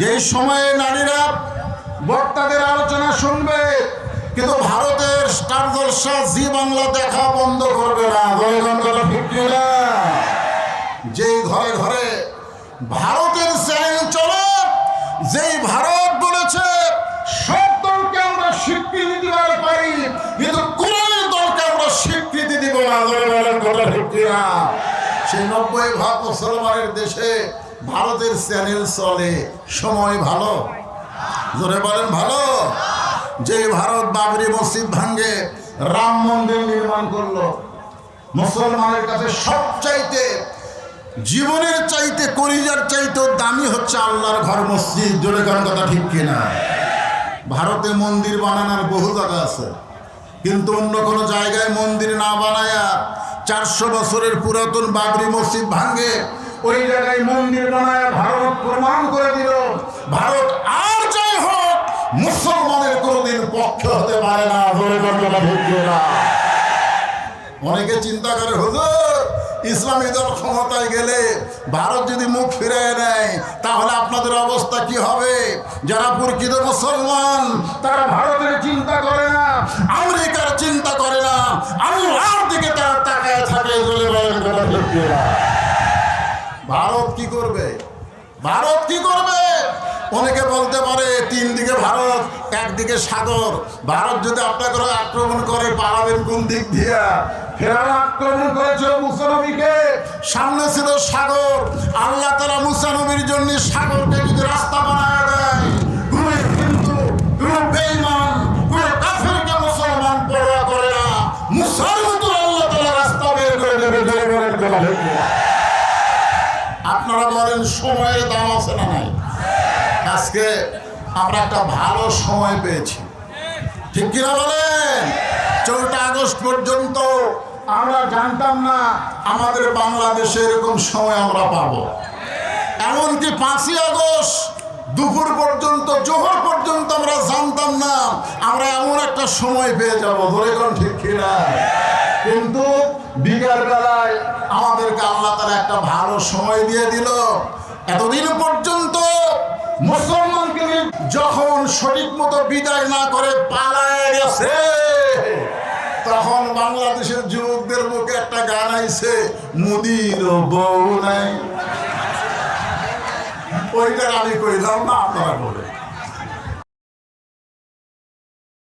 যে সময়ে নারীরা বক্তাদের আলোচনা শুনবে, কিন্তু ভারতের স্টার জলসা জি বাংলা দেখা বন্ধ করবে না? যেই ঘরে ঘরে ভারতের চ্যানেল চলে, যেই ভারত বলেছে, সব দলকে আমরা স্বীকৃতি দিবার পারি, কিন্তু কোরআনের দলকে আমরা স্বীকৃতি দিব না? সেই নব্বই ভাগ মুসলমানের দেশে ভারতের চ্যানেল চলে। সময় ভালো? জোরে বলেন ভালো? যে ভারত বাবরি মসজিদ ভাঙ্গে রাম মন্দির নির্মাণ করল। মুসলমানের কাছে সবচাইতে, জীবনের চাইতে, কলিজার চাইতে দামি হচ্ছে আল্লাহর ঘর মসজিদ। জোরে কোন কথা ঠিক কিনা? ভারতে মন্দির বানানোর বহু জায়গা আছে। কিন্তু অন্য কোনো জায়গায় মন্দির না বানায়া চারশো বছরের পুরাতন বাবরি মসজিদ ভাঙ্গে ওই জায়গায় মন্দির বানায় ভারত প্রমাণ করে দিল, ভারত আর যাই হোক, মুসলমানের কোনোদিন পক্ষ হতে পারে না। কোন কথা ঠিক অনেকে চিন্তা করে, হুজুর, ইসলামী দল ক্ষমতায় গেলে ভারত যদি মুখ ফিরে নেয়, তাহলে আপনাদের অবস্থা কি হবে? যারা প্রকৃত মুসলমান, তারা ভারতের চিন্তা করে না, আমেরিকার চিন্তা করে না, আল্লাহর দিকে তারা তাকায় থাকে বলে বলেন না? ভারত কি করবে? ভারত কি করবে? অনেকে বলতে পারে, তিন দিকে ভারত একদিকে সাগর। ভারত যদি আপনাকে আক্রমণ করে, পালাবেন কোন দিক দিয়ে? ফেরান আক্রমণ করেছিল মুসানবীকে সামনে ছিল সাগর। আল্লাহ তালা মুসানবীর জন্য সাগরকে যদি রাস্তা বানায় দেয় কোন হিন্দু কোন বেইমান কোন কাফেরকে মুসলমান পরোয়া করে না, মুসার মতো আল্লাহ তালা রাস্তা বের করে দেবে ধরে ধরে দেওয়া হবে। আপনারা বলেন, সময়ের দাম আছে না নাই? আজকে আমরা একটা ভালো সময় পেয়েছি। ঠিক কিনা বলেন? চৌঠা আগস্ট পর্যন্ত আমরা জানতাম না আমাদের বাংলাদেশে এরকম সময় আমরা পাবো। এমনকি পাঁচই আগস্ট দুপুর পর্যন্ত, জোহর পর্যন্ত আমরা জানতাম না আমরা এমন একটা সময় পেয়ে যাব। ধরে কোন ঠিক কিনা? কিন্তু বিকাল বেলায় তারা একটা ভালো সময় দিয়ে দিল। এতদিন পর্যন্ত মুসলমানকে যখন সঠিক মতো বিদায় না করে পালায় গেছে, তখন বাংলাদেশের যুবকদের মুখে একটা গান আইছে, মুদির বউ নাই। ওইটা আমি কইলাম, না, আপনারা বলে